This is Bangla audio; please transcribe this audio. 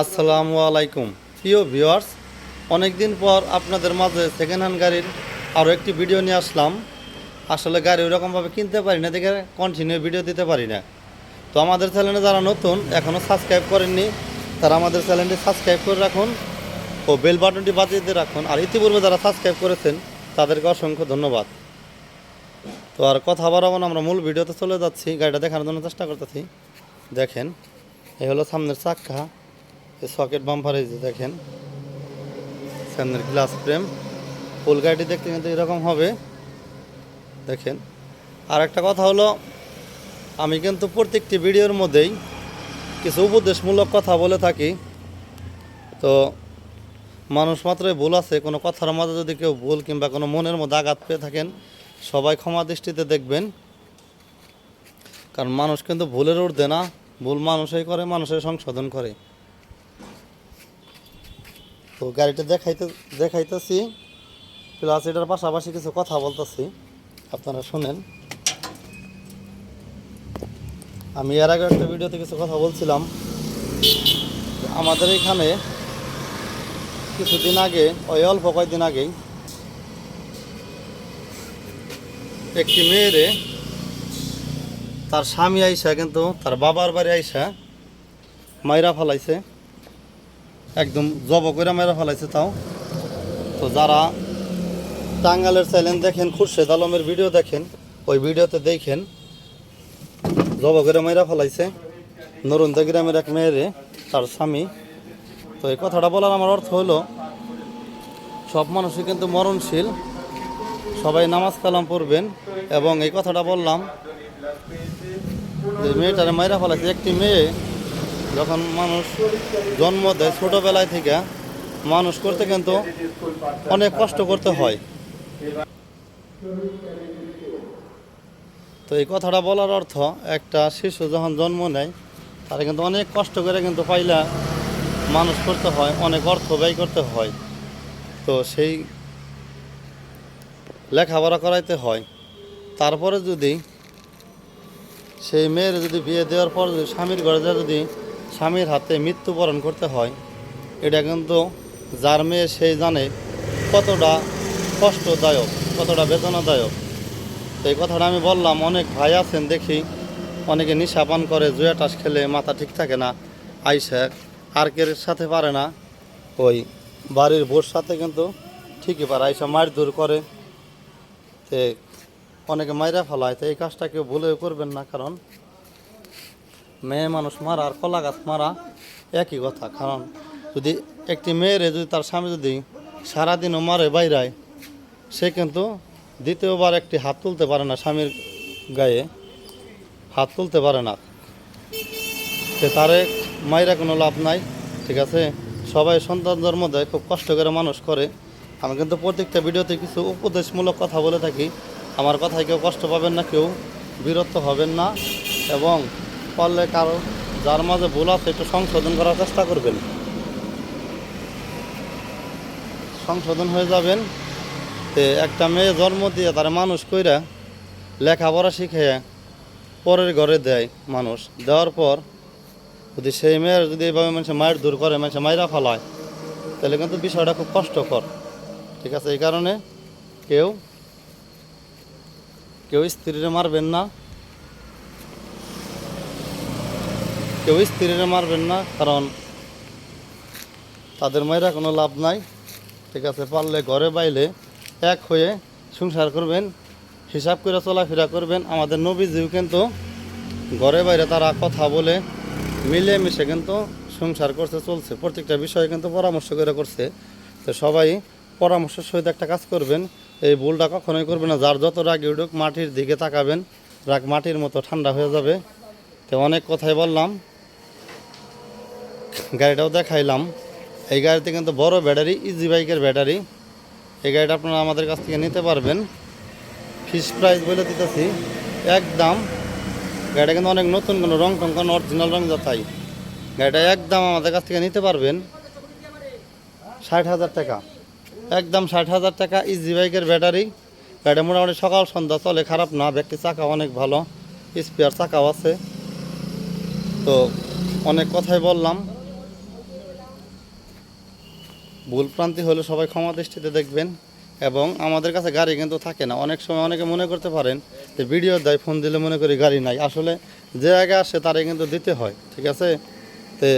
আসসালামু আলাইকুম। প্রিয় ভিউয়ার্স, অনেকদিন পর আপনাদের মাঝে সেকেন্ড হ্যান্ড গাড়ির আরও একটি ভিডিও নিয়ে আসলাম। আসলে গাড়ি ওরকমভাবে কিনতে পারি না, দেখে কন্টিনিউ ভিডিও দিতে পারি না। তো আমাদের চ্যানেলে যারা নতুন এখনও সাবস্ক্রাইব করেননি, তারা আমাদের চ্যানেলটি সাবস্ক্রাইব করে রাখুন ও বেল বাটনটি বাজিয়ে দিয়ে রাখুন। আর ইতিপূর্বে যারা সাবস্ক্রাইব করেছেন, তাদেরকে অসংখ্য ধন্যবাদ। তো আর কথা বাড়াবো আমরা মূল ভিডিওতে চলে যাচ্ছি। গাড়িটা দেখানোর জন্য চেষ্টা করতেছি। দেখেন, এই হলো সামনের চাক্কা। সকেট বাম্পার এই যে দেখেন। সামনের গ্লাস ফ্রেম ফুল গাড়িটি দেখতে কিন্তু এরকম হবে। দেখেন। আর একটা কথা হলো, আমি কিন্তু প্রত্যেকটি ভিডিওর মধ্যেই কিছু উপদেশমূলক কথা বলে থাকি। তো মানুষ মাত্রই ভুল আছে, কোনো কথার মাঝে যদি কেউ ভুল কিংবা কোনো মনের মধ্যে আঘাত পেয়ে থাকেন, সবাই ক্ষমা দৃষ্টিতে দেখবেন। কারণ মানুষ কিন্তু ভুলের ঊর্ধ্বে না, ভুল মানুষই করে, মানুষের সংশোধন করে। তো গাড়িটা দেখাইতে, দেখাইতেছি। প্লাস এটার পাশাপাশি কিছু কথা বলতেছি। আপনারা শুনেন। আমি এর আগে একটা ভিডিওতে কিছু কথা বলছিলাম। আমাদের এখানে কিছুদিন আগে, ওই অল্প কয়েকদিন আগেই একটি মেয়েরে তার স্বামী আইসা কিন্তু তার বাবার বাড়ি আইসা মাইরা ফালাইছে। একদম জব করে মাইরা ফেলাইছে তাও। তো যারা টাঙ্গালের চ্যানেল দেখেন, খুরশেদ আলমের ভিডিও দেখেন, ওই ভিডিওতে দেখেন, জব করে মাইরা ফালাইছে। নরুন্দা গ্রামের এক মেয়েরে, তার স্বামী। তো এই কথাটা বলার আমার অর্থ হলো, সব মানুষই কিন্তু মরণশীল। সবাই নামাজ কালাম পড়বেন। এবং এই কথাটা বললাম যে মেয়েটারে মাইরা ফেলাইছে। একটি মেয়ে যখন মানুষ জন্ম দেয় ছোটোবেলায় থেকে, মানুষ করতে কিন্তু অনেক কষ্ট করতে হয়। তো এই কথাটা বলার অর্থ, একটা শিশু যখন জন্ম নেয়, তারা কিন্তু অনেক কষ্ট করে কিন্তু পাইলা মানুষ করতে হয়, অনেক অর্থ ব্যয় করতে হয়। তো সেই লেখাপড়া করাইতে হয়। তারপরে যদি সেই মেয়ের যদি বিয়ে দেওয়ার পর যদি স্বামীর ঘরে যদি স্বামীর হাতে মৃত্যুবরণ করতে হয়। এটা কিন্তু যার মেয়ে সেই জানে কতটা কষ্টদায়ক, কতটা বেদনাদায়ক। তো এই কথাটা আমি বললাম, অনেক ভাই আছেন দেখি, অনেকে নিশা পান করে, জুয়া টাস খেলে মাথা ঠিক থাকে না, আইসা আর্কের সাথে পারে না। ওই বাড়ির বোর সাথে কিন্তু ঠিকই পারে, আইসা মার দূর করে। তে অনেকে মাইরা ফেলায়, তো এই কাজটা কেউ ভুলেও করবেন না, কারণ মেয়ে মানুষ মারা আর কলা গাছ মারা একই কথা। কারণ যদি একটি মেয়েরে যদি তার স্বামী যদি সারাদিনও মারে বাইরায়, সে কিন্তু দ্বিতীয়বার একটি হাত তুলতে পারে না স্বামীর গায়ে। হাত তুলতে পারে না। সে তারে মাইরা কোনো লাভ নাই, ঠিক আছে? সবাই সন্তান জন্ম দেয়, খুব কষ্ট করে মানুষ করে। আমি কিন্তু প্রত্যেকটা ভিডিওতে কিছু উপদেশমূলক কথা বলে থাকি। আমার কথায় কেউ কষ্ট পাবেন না, কেউ বিরক্ত হবেন না। এবং পারলে কারও যার মাঝে ভুল আছে একটু সংশোধন করার চেষ্টা করবেন। সংশোধন হয়ে যাবেন তে একটা মেয়ে জন্ম দিয়ে তার মানুষ কইরা লেখাপড়া শিখে পরের ঘরে দেয় মানুষ। দেওয়ার পর যদি সেই মেয়ের যদি এইভাবে মানুষ মায়ের দূর করে, মানুষ মায়েরা ফালায়, তাহলে কিন্তু বিষয়টা খুব কষ্টকর। ঠিক আছে, এই কারণে কেউ কেউ স্ত্রীরে মারবেন না। কেউ স্ত্রীরে মারবেন না, কারণ তাদের মায়েরা কোনো লাভ নাই। ঠিক আছে, পারলে ঘরে বাইলে এক হয়ে সংসার করবেন, হিসাব করে চলাফেরা করবেন। আমাদের নবীজিও কিন্তু ঘরে বাইরে তারা কথা বলে মিলে মিশে কিন্তু সংসার করছে, চলছে। প্রত্যেকটা বিষয়ে কিন্তু পরামর্শ করে করছে। তো সবাই পরামর্শের সহিত একটা কাজ করবেন, এই ভুলটা কখনোই করবেন না। যার যত রাগে উঠুক, মাটির দিকে তাকাবেন, রাগ মাটির মতো ঠান্ডা হয়ে যাবে। তো অনেক কথাই বললাম। গাড়িটাও দেখাইলাম। এই গাড়িতে কিন্তু বড় ব্যাটারি ইজি বাইকের ব্যাটারি। এই গাড়িটা আপনারা আমাদের কাছ থেকে নিতে পারবেন। ফিক্স প্রাইস বলে দিতেছি। একদম। গাড়িটা কিন্তু অনেক নতুন, কোনো রং টং, কোনো অরিজিনাল রং যাতাই। গাড়িটা একদম আমাদের কাছ থেকে নিতে পারবেন। ষাট হাজার টাকা। একদম ষাট হাজার টাকা ইজি বাইকের ব্যাটারি। গাড়িটা মোটামুটি সকাল, সন্ধ্যা চলে, খারাপ না। ব্যক্তি চাকা অনেক ভালো। স্পেয়ার চাকাও আছে। তো অনেক কথাই বললাম। ভুল প্রান্তি হলে সবাই ক্ষমা দৃষ্টিতে দেখবেন এবং আমাদের কাছে গাড়ি কিন্তু থাকে না। অনেক সময় অনেকে মনে করতে পারেন যে ভিডিও দেয়, ফোন দিলে মনে করি গাড়ি নাই। আসলে যে আগে আসে তারে কিন্তু দিতে হয়, ঠিক আছে? তে